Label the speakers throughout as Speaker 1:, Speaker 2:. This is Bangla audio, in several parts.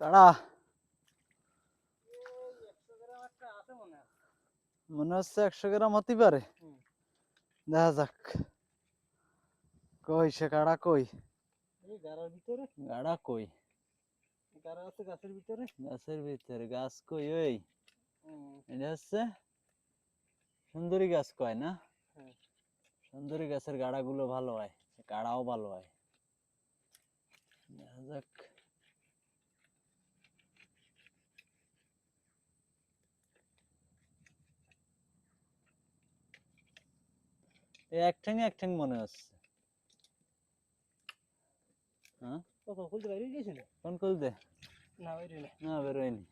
Speaker 1: কাড়া
Speaker 2: মনে
Speaker 1: হচ্ছে একশো গ্রাম হতে পারে। দেখা যাক। কই সে কাড়া কই?
Speaker 2: গাড়ার ভিতরে?
Speaker 1: গাড়া কই?
Speaker 2: গাড়া আছে গাছের ভিতরে?
Speaker 1: গাছের ভিতরে। গাছ কই ওই? এটা হচ্ছে সুন্দরী গাছ কয় না?
Speaker 2: হ্যাঁ।
Speaker 1: সুন্দরী গাছের গাড়াগুলো ভালো হয় কাড়াও ভালো হয়। দেখা যাক। এক ঠ্যাং এক ঠ্যাং মনে হচ্ছে। হ্যাঁ?
Speaker 2: কখন খুলতে বাইরে গিয়েছিল
Speaker 1: কোন খুলতে
Speaker 2: না বাইরে না।
Speaker 1: না বেরোয়নি।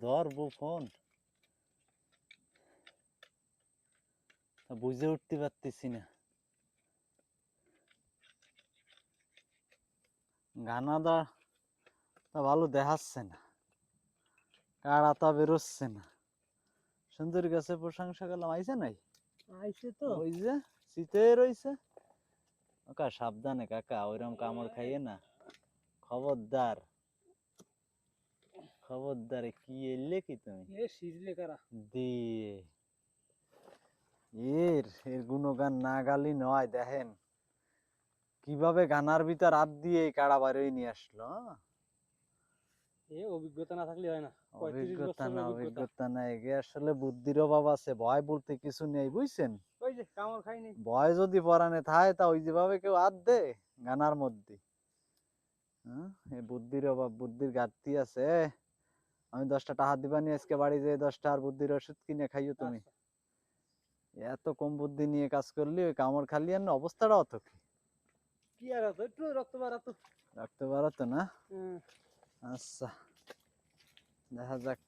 Speaker 1: ধরবো ফোন। বুঝে উঠতে পারতেছি না। গানাদা তা ভালো দেখাচ্ছে না। বেরোচ্ছে না। সুন্দরী গাছে প্রশংসা করলাম আইছে নাই?
Speaker 2: আইছে তো।
Speaker 1: ওই যে শীতে রইছে। কাকা সাবধানে কাকা ওইরকম কামড় খাইয়ে না। খবরদার। খবরদার কি এলে কি তুমি?
Speaker 2: এ সিজলে কারা?
Speaker 1: দিয়ে এর এর গুণগান না গালি নয় দেখেন। কীভাবে গানার ভিতর হাত দিয়ে এই কাড়া বারোই নিয়ে আসলো হ্যাঁ?
Speaker 2: অভিজ্ঞতা না থাকলে হয় না।
Speaker 1: অভিজ্ঞতা না
Speaker 2: অভিজ্ঞতা।
Speaker 1: আসলে বুদ্ধির অভাব আছে ভয় বলতে কিছু নেই বুঝছেন?
Speaker 2: ওই যে কামড় খাইনি
Speaker 1: ভয় যদি পরানে থাকে তা ওই যেভাবে কেউ হাত দে গানার মধ্যে। হ্যাঁ? এই বুদ্ধির অভাব বুদ্ধির ঘাটতি আছে। আমি দশটা টাকা দিবা নিয়ে আজকে বাড়ি যেয়ে দশটা আর বুদ্ধির ওষুধ কিনে খাইও তুমি।
Speaker 2: আচ্ছা।
Speaker 1: এত কম বুদ্ধি নিয়ে কাজ করলি ওই কামড় খালি আর অবস্থাটা অত কি?
Speaker 2: কি আর একটু রক্ত বাড়াতো।
Speaker 1: রাখতে পারো তো না?
Speaker 2: হুম
Speaker 1: আচ্ছা। দেখা যাক।